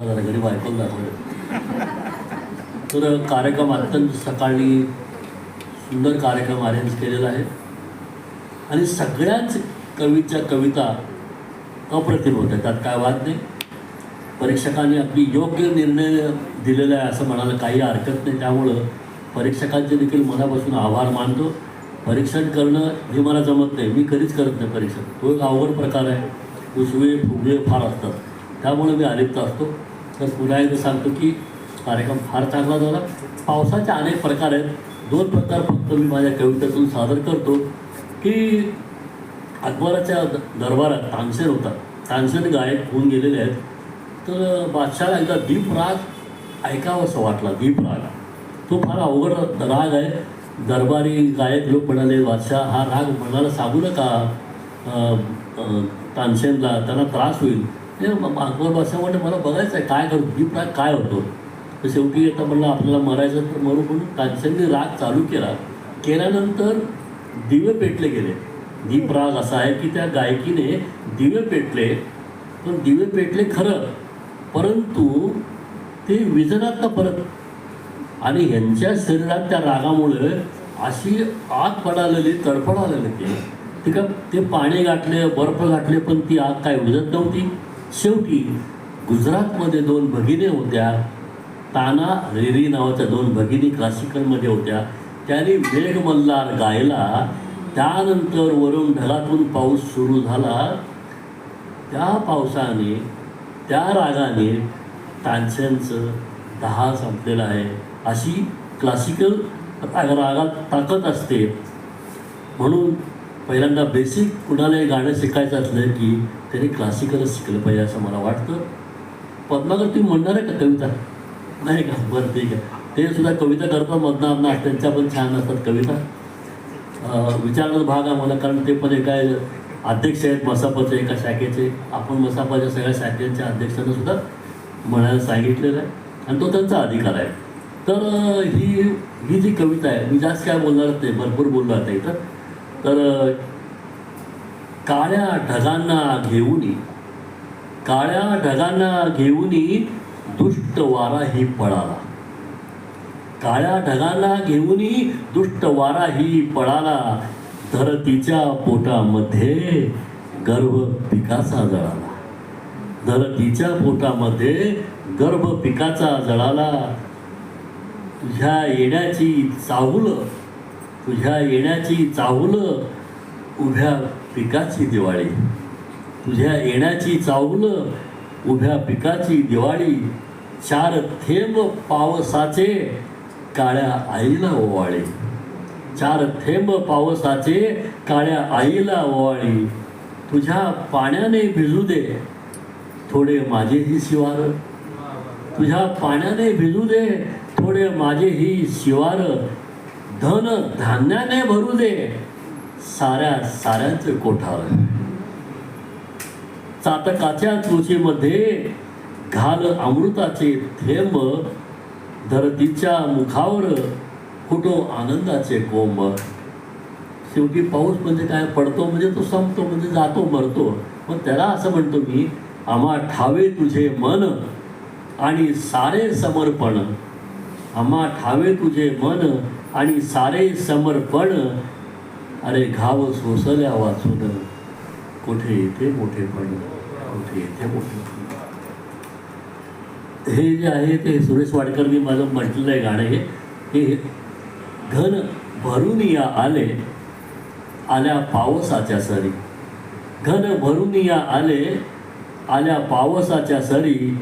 घरी गरीब दाखवले तर कार्यक्रम अत्यंत सकाळी सुंदर कार्यक्रम अरेंज केलेला आहे. आणि सगळ्याच कवीच्या कविता अप्रतिम होत्या. त्यात काय वाद नाही. परीक्षकांनी अगदी योग्य निर्णय दिलेला आहे असं म्हणायला काही हरकत नाही. त्यामुळं परीक्षकांचे देखील मनापासून आभार मानतो. परीक्षण करणं हे मला जमत नाही. मी कधीच करत नाही परीक्षण. तो एक अवघड प्रकार आहे. उसवे फुगवे फार असतात. त्यामुळे मी अलिप्त असतो. तर पुन्हा एकदा सांगतो की कार्यक्रम फार चांगला झाला. पावसाचे अनेक प्रकार आहेत. दोन प्रकार फक्त मी माझ्या कवितेतून सादर करतो की अकबराच्या द- दरबारात तानसेन होता. तानसेन गायक होऊन गेलेले आहेत. तर बादशाह एकदा दीप राग ऐकावंसं वाटला दीप राग. तो फार अवघड राग आहे. दरबारी गायक लोक म्हणाले बादशाह हा राग म्हणाला सांगू नका. तानसेनला त्यांना त्रास होईल. मागवर म- अकबर मला बघायचं आहे काय करतो दीप काय होतो? तर शेवटी आता म्हणलं आपल्याला मरायचं तर मरू म्हणून तानसेनने राग चालू केला. केल्यानंतर दिवे पेटले गेले. दीप राग असा आहे की त्या गायकीने दिवे पेटले पण दिवे पेटले खरं परंतु ते विजनात ना परत. आणि ह्यांच्या शरीरात त्या रागामुळे अशी आग पडालेली तडफडालेली ते ते का ते पाणी गाठले बर्फ गाठले पण ती आग काय विजत नव्हती. शेवटी गुजरातमध्ये दोन भगिनी होत्या ताना रेरी नावाच्या दोन भगिनी क्लासिकलमध्ये होत्या. त्यांनी वेग मल्हार गायला त्यानंतर वरून ढगातून पाऊस सुरू झाला. त्या पावसाने त्या रागाने तानसेनचं दहा संपलेलं आहे. अशी क्लासिकल रागात ताकद असते. म्हणून पहिल्यांदा बेसिक कुणालाही गाणं शिकायचं असलं की त्यांनी क्लासिकलच शिकलं पाहिजे असं मला वाटतं. पद्माकर तुम्ही म्हणणार आहे का कविता? नाही का? बरं ठीक आहे. ते सुद्धा कविता करतात मधना अधना त्यांच्या पण छान असतात कविता. अं, भाग आहे मला कारण ते पण एका अध्यक्ष आहेत मसापाचे एका शाखेचे. आपण मसापाच्या सगळ्या शाखेच्या अध्यक्षांना सुद्धा म्हणायला सांगितलेलं आहे. आणि तो त्यांचा अधिकार आहे. तर ही ही जी कविता आहे मी जास्त काय बोलणार ते भरपूर बोललो आता इथं. तर काळ्या ढगांना घेऊन काळ्या ढगांना घेऊन दुष्ट वाराही पळाला. काळ्या ढगांना घेऊन दुष्ट वाराही पळाला. धरतीच्या पोटामध्ये गर्भ पिकाचा जळाला. धरतीच्या पोटामध्ये गर्भ पिकाचा जळाला. तुझ्या येण्याची चाहूल तुझ्या येण्याची चाहूल उभ्या पिकाची दिवाळी. तुझ्या येण्याची चावलं उभ्या पिकाची दिवाळी. चार थेंब पावसाचे काळ्या आईला ओवाळे. चार थेंब पावसाचे काळ्या आईला ओवाळी. तुझ्या पाण्याने भिजू दे. थोडे माझेही शिवार. तुझ्या पाण्याने भिजू दे. थोडे माझेही शिवार. धन धान्याने भरू दे. साऱ्या साऱ्यांचे कोठार. चातकाच्या तुळशीमध्ये घाल अमृताचे थेंब धरतीच्या मुखावर कुठो आनंदाचे कोंब. शेवटी पाऊस म्हणजे काय? पडतो म्हणजे तो संपतो म्हणजे जातो मरतो. मग त्याला असं म्हणतो मी आम्हा ठावे तुझे मन आणि सारे समर्पण. आम्हा ठावे तुझे मन आणि सारे समर्पण अरे घाव सोसल्या वाचून कुठे येते मोठेपण कुठे येते मोठे हे जे आहे ते सुरेश वाडकरनी माझं म्हटलेलं आहे गाणं हे. हे घन भरून या आले आल्या पावसाच्या सरी. घन भरून या आले आल्या पावसाच्या सरी.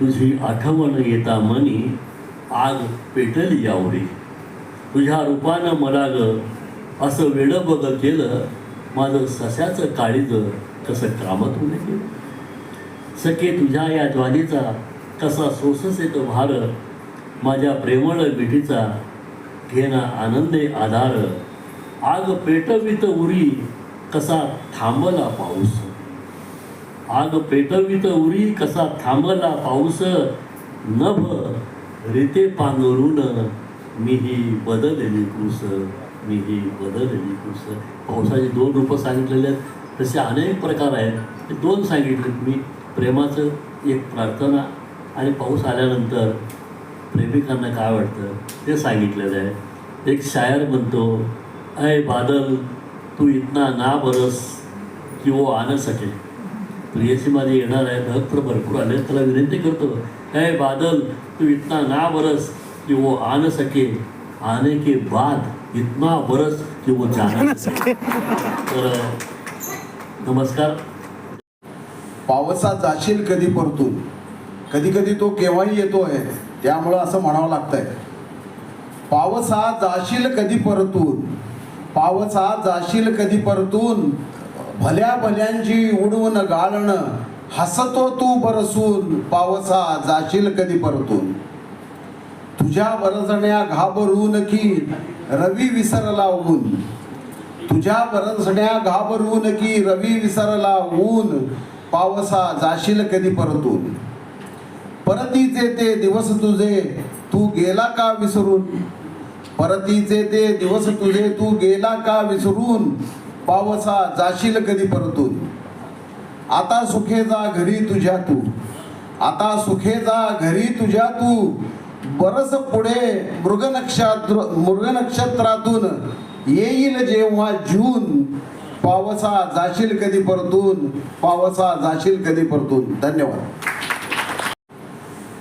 तुझी आठवण येता मनी आग पेटली यावरी तुझ्या रूपानं मला ग असं वेळं बदल केलं माझं सस्याचं काळीज कसं कामतून केलं सखे तुझ्या या ज्वालीचा कसा सोसस येतो भार माझ्या प्रेमळ मिठीचा घेणा आनंदे आधार आग पेटवित उरी कसा थांबला पाऊस. आग पेटवित उरी कसा थांबला पाऊस नभ रीते पांघरून मीही बदलली कृष मी ही बदलली पुस्तक पावसाचे दोन रूपं सांगितलेले आहेत. तसे अनेक प्रकार आहेत. ते दोन सांगितलेत मी. प्रेमाचं एक प्रार्थना आणि पाऊस आल्यानंतर प्रेमिकांना काय वाटतं? ते सांगितलेलं आहे. एक शायर म्हणतो अय बादल तू इतना ना बरस की वो आ सके. प्रियसी माझी येणार आहे ढग तर भरपूर आले त्याला विनंती करतो अय बादल तू इतना ना बरस की वो आ सके. आने के बाद इतना बरस कि वो जा न सके तर नमस्कार। पावसात जाशील कधी परतून? कधी कधी तो केव्हाही येतोय त्यामुळं असं म्हणावं लागतंय. पावसात जाशील कधी परतून? पावसात जाशील कधी परतून? भल्या भल्यांची उडवून गाळणं. हसतो तू बरसून पावसात जाशील कधी परतून? तुझ्या बरसण्या घाबरून की रवी विसरला ऊन. तुझ्या बरसण्या घाबरून की रवी विसरला ऊन. पावसा जाशील कधी परतून? परतीचे ते दिवस तुझे तू गेला का विसरून? परतीचे ते दिवस तुझे तू गेला का विसरून? पावसा जाशील कधी परतून? आता सुखे जा घरी तुझ्या तू. आता सुखे जा घरी तुझ्या तू. बरस पुढे मृग नक्षत्र मृग नक्षत्रातून येईल जेव्हा जून पावसा जाशील कधी परतून पावसा जाशील कधी परतून. धन्यवाद.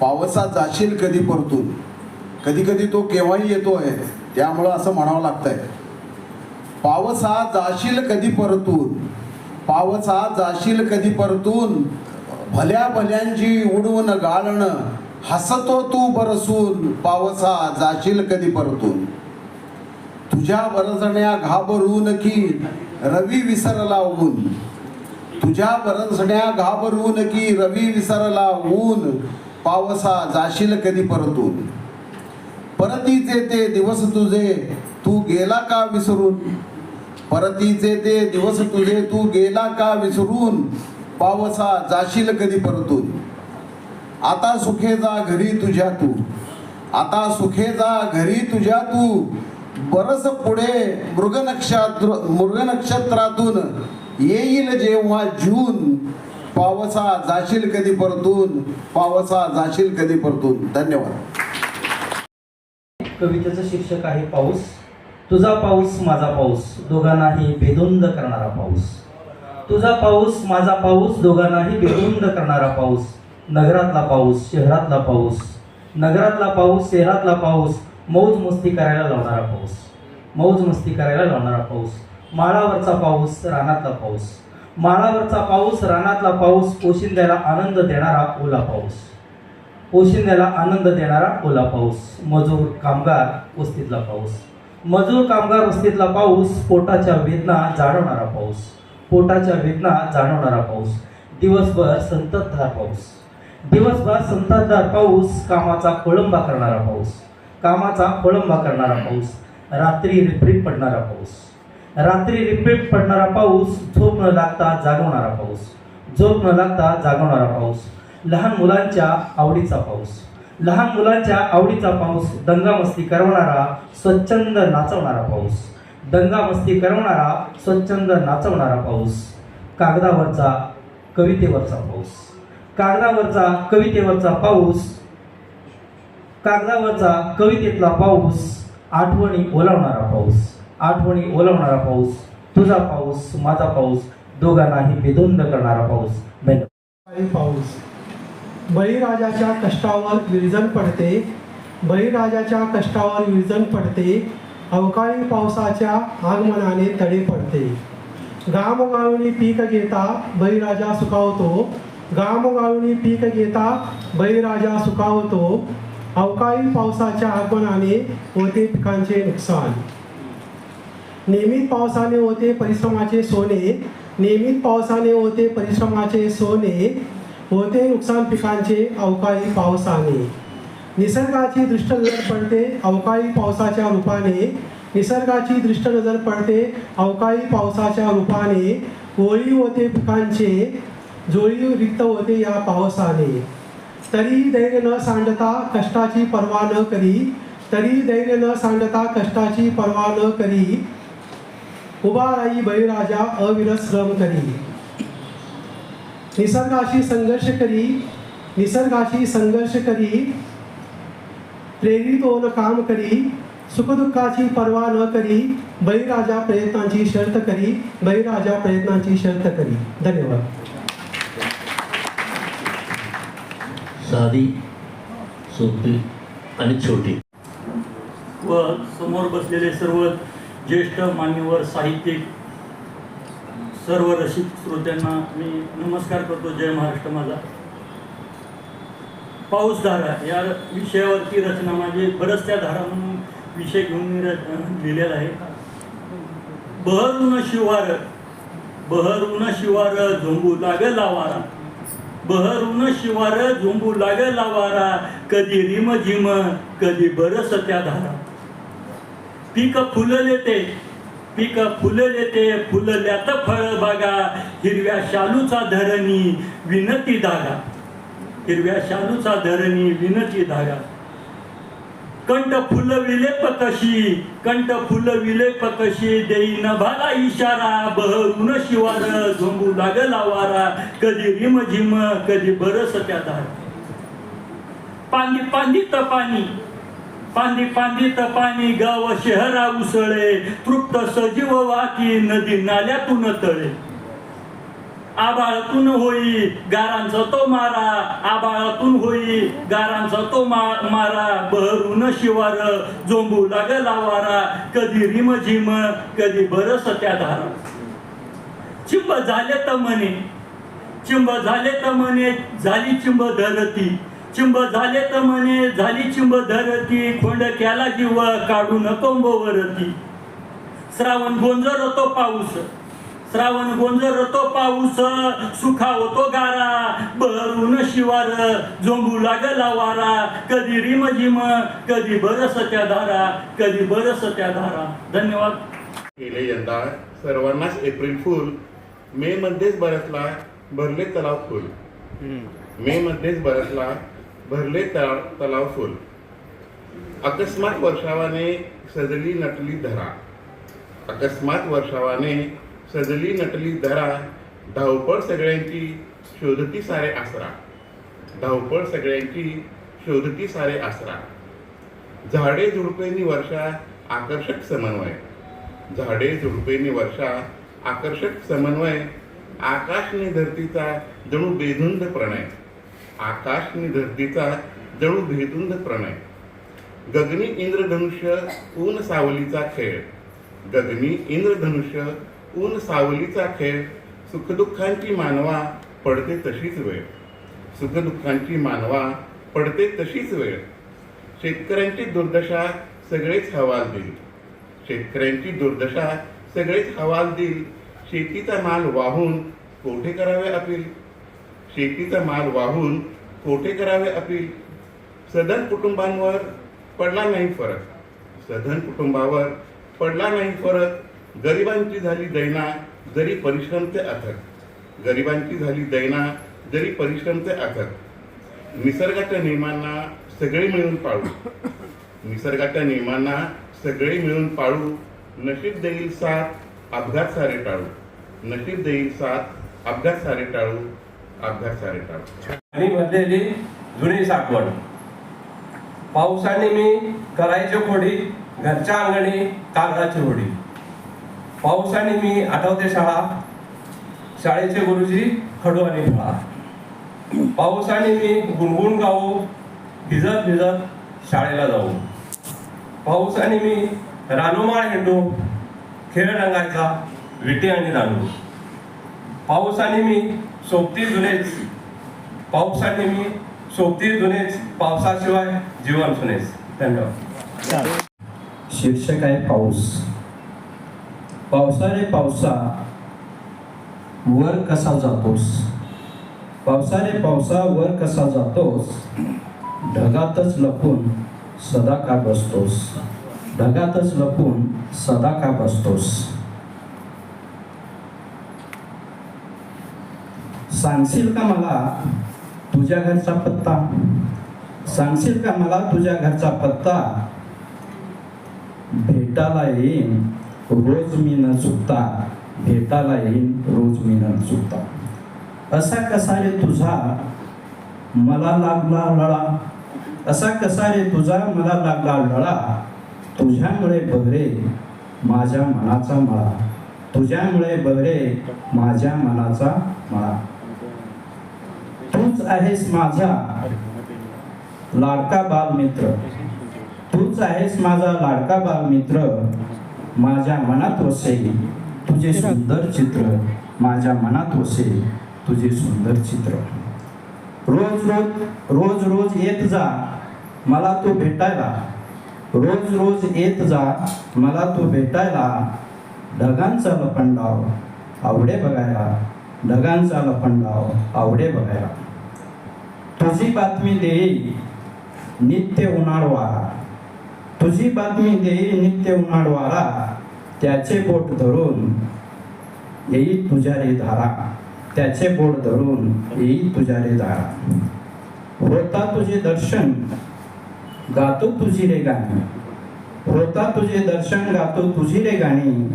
पावसा जाशील कधी परतून. कधी कधी तो केव्हाही येतोय त्यामुळं असं म्हणावं लागतंय. पावसा जाशील कधी परतून. पावसा जाशील कधी परतून. भल्या भल्यांची उडवून गाळणं हसतो तू बरसून पावसा जाशील कधी परतून? तुझ्या बरसण्या घाबरून की रवी विसरला ऊन. तुझ्या बरसण्या घाबरून की रवी विसरला ऊन. पावसा जाशील कधी परतून? परतीचे ते दिवस तुझे तू गेला का विसरून? परतीचे ते दिवस तुझे तू गेला का विसरून? पावसा जाशील कधी परतून? आता सुखे जा घरी तुझ्या तू. आता सुखे जा घरी तुझ्या तू. बरस पुढे मृग नक्षत्र मृग नक्षत्रातून येईल जेव्हा जून. पावसा जाशील कधी परतून पावसा जाशील कधी परतून. धन्यवाद. कवितेचं शीर्षक आहे पाऊस. तुझा पाऊस माझा पाऊस दोघांनाही भेदुंद करणारा पाऊस. तुझा पाऊस माझा पाऊस दोघांनाही भेदुंद करणारा पाऊस. नगरातला पाऊस शहरातला पाऊस नगरातला पाऊस शहरातला पाऊस मौज मस्ती करायला लावणारा पाऊस मौज मस्ती करायला लावणारा पाऊस माळावरचा पाऊस रानातला पाऊस माळावरचा पाऊस रानातला पाऊस पोशिंद्याला आनंद देणारा ओला पाऊस पोशिंद्याला आनंद देणारा ओला पाऊस मजूर कामगार वस्तीतला पाऊस मजूर कामगार वस्तीतला पाऊस पोटाच्या वेदना जाणवणारा पाऊस पोटाच्या वेदना जाणवणारा पाऊस दिवसभर संततधार पाऊस. दिवसभर संततधार पाऊस कामाचा खोळंबा करणारा पाऊस कामाचा खोळंबा करणारा पाऊस रात्री रिपरीप पडणारा पाऊस रात्री रिपरीप पडणारा पाऊस झोप न लागता जागवणारा पाऊस झोप न लागता जागवणारा पाऊस लहान मुलांच्या आवडीचा पाऊस लहान मुलांच्या आवडीचा पाऊस दंगामस्ती करवणारा स्वच्छंद नाचवणारा पाऊस दंगामस्ती करवणारा स्वच्छंद नाचवणारा पाऊस कागदावरचा कवितेवरचा पाऊस. कागदावरचा कवितेवरचा पाऊस. कागदावरचा कवितेतला पाऊस. आठवणी ओलावणारा पाऊस. आठवणी ओलावणारा पाऊस. तुझा पाऊस माझा पाऊस दोघांनाही बेदुंद करणारा पाऊस. पाऊस. बळीराजाच्या कष्टावर विरजन पडते. बळीराजाच्या कष्टावर विरजण पडते. अवकाळी पावसाच्या आगमनाने तडे पडते. गामगावणी पीक घेता बळीराजा सुखावतो. गामगावणी पीक घेता बळीराजा सुखावतो. अवकाळी पावसाच्या आगमनाने होते पिकांचे नुकसान. नियमित पावसाने होते परिश्रमाचे सोने. नियमित पावसाने होते परिश्रमाचे सोने. होते नुकसान पिकांचे अवकाळी पावसाने. निसर्गाची दृष्ट नजर पडते अवकाळी पावसाच्या रूपाने. निसर्गाची दृष्ट नजर पडते अवकाळी पावसाच्या रूपाने. ओळी होते पिकांचे. जोळी रिक्त होते या पावसाने. तरी धैर्य न सांडता कष्टाची पर्वा न करी तरी धैर्य न सांडता कष्टाची पर्वा न करी उभा राही बळीराजा अविरत श्रम करी. निसर्गाशी संघर्ष करी निसर्गाशी संघर्ष करी प्रेरित होऊन काम करी सुखदुःखाची पर्वा न करी बळीराजा प्रयत्नांची शर्त करी बळीराजा प्रयत्नांची शर्त करी. धन्यवाद. साधी सोपी आणि छोटी. व समोर बसलेले सर्व ज्येष्ठ मान्यवर साहित्यिक सर्व रसिक श्रोत्यांना मी नमस्कार करतो. जय महाराष्ट्र माझा. पाऊसधारा या विषयावरती रचना म्हणजे बरंच त्या धारा म्हणून विषय घेऊन मी लिहिलेला आहे. बहरून शिवार बहरून शिवार झोंबू लागला वारा बहरून शिवार झोंबू लागला वारा. कधी रिम झिम कधी बरस त्या धारा. पीक फुलले ते पीक फुलले ते फुलल्यात फळ बागा. हिरव्या शालूचा धरणी विनती धागा. हिरव्या शालूचा धरणी विनती धागा. कंठ फुलविले पकशी कंठ फुलविले पकशी देई नभाला इशारा बहरून शिवार झोंबू लागला वारा कधी रिम झिम कधी बरस त्या धार. पांदी पांदी पाणी पांदी पांदी पाणी गाव शहरा उसळे तृप्त सजीव वाकी नदी नाल्यातून तळे. आबाळातून होई गारांचा तो मारा आबाळातून होई गारांचा तो मा- मारा बहरून शिवार जोंबू लागला वारा कधी रिम झिम कधी बरस त्या धारा. चिंब झाले तर म्हणे चिंब झाले तर म्हणे झाली चिंब धरती. चिंब झाले तर म्हणे झाली चिंब धरती खोंड केला जीव काढू नको वरती श्रावण गोंजर होतो पाऊस. श्रावण गोंजर तो पाऊस सुखा होतो गारा. बरून शिवार झोंबू लागला वारा. कधी रिम झिम कधी बरस त्या धारा. कधी बरस त्या धारा. धन्यवाद. गेले यंदा सर्वांनाच एप्रिल फुल. मे मध्येच बरसला भरले तलाव फुल. मे मध्येच बरसला भरले तलाव तलाव फुल. अकस्मात वर्षावाने सजली नटली धरा. अकस्मात वर्षावाने सजली नटली धरा धावपळ सगळ्यांची शोधती सारे आसरा. धावपळ सगळ्यांची शोधती सारे आसरा. झाडे झुडपेनी वर्षा आकर्षक समन्वय. झाडे झुडपेनी वर्षा आकर्षक समन्वय. आकाशनी धरतीचा जणू बेधुंद प्रणय. आकाशनी धरतीचा जणू भेदुंद प्रणय. गगनी इंद्रधनुष्य ऊन सावलीचा खेळ. गगनी इंद्रधनुष्य ऊन सावलीचा खेळ सुखदुःखांची मानवा पडते तशीच वेळ. सुखदुःखांची मानवा पडते तशीच वेळ. शेतकऱ्यांची दुर्दशा सगळेच हवाल देईल. शेतकऱ्यांची दुर्दशा सगळेच हवाल देईल. शेतीचा माल वाहून कोठे करावे अपील? शेतीचा माल वाहून कोठे करावे अपील? सदन कुटुंबांवर पडला नाही फरक. सधन कुटुंबावर पडला नाही फरक. गरिबांची झाली दैना जरी परिश्रम ते अथक. गरिबांची झाली दैना जरी परिश्रम ते अथक. निसर्गाच्या नियमांना सगळे मिळून पाळू. निसर्गाच्या नियमांना सगळे मिळून पाळू. नशीब देईल साथ अपघात सारे टाळू. नशीब देईल साथ अपघात सारे टाळू. अपघात सारे टाळू. आणि भरलेली जुनी साठवण. पावसाने मी करायचे खोडी घरच्या अंगणी कागदाची होडी. पावसाने मी आठवते शाळा शाळेचे गुरुजी खडू आणि फळा पावसाने मी गुणगुण गाऊ भिजत भिजत शाळेला जाऊ पावसाने मी रानोमाळ हिंडू खेळ रंगायचा विटे आणि रानू. पावसाने मी सोबती जुनेच पावसाने मी सोबती जुनेच पावसाशिवाय जीवन सुनेच. धन्यवाद. शीर्षक आहे पाऊस. पावसाने पावसा वर कसा जातोस? पावसाने पावसा वर कसा जातोस? ढगातच लपून सदा का बसतोस? ढगातच लपून सदा का बसतोस? सांगशील का मला तुझ्या घरचा पत्ता? सांगशील का मला तुझ्या घरचा पत्ता? भेटायला येईन. रोज मी न चुकता भेटाला येईन रोज मी न चुकता. असा कसा रे तुझा मला लागला लळा. असा कसा रे तुझा मला लागला लळा. तुझ्यामुळे बरे माझ्या मनाचा मळा. तुझ्यामुळे बरे माझ्या मनाचा मळा. तूच आहेस माझा लाडका बालमित्र. तूच आहेस माझा लाडका बालमित्र. माझ्या मनात वसे तुझे सुंदर चित्र. माझ्या मनात वसे तुझे सुंदर चित्र. रोज रोज रोज रोज येत जा मला तू भेटायला. रोज रोज येत जा मला तू भेटायला. ढगांचा लपंडाव आवडे बघायला. ढगांचा लपंडाव आवडे बघायला. तुझी बातमी देई नित्य उन्हाळ वारा तुझी बातमी देई नित्य उन्हाळवाला त्याचे बोट धरून येई तुझ्या रे धारा. त्याचे बोट धरून येई तुझ्या रे धारा. होता तुझे दर्शन गातो तुझी रे गाणी. होता तुझे दर्शन गातो तुझी रे गाणी.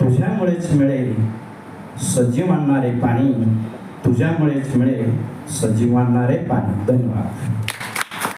तुझ्यामुळेच मिळेल सजीव आणणारे पाणी. तुझ्यामुळेच मिळेल सजीव आणणारे पाणी. धन्यवाद.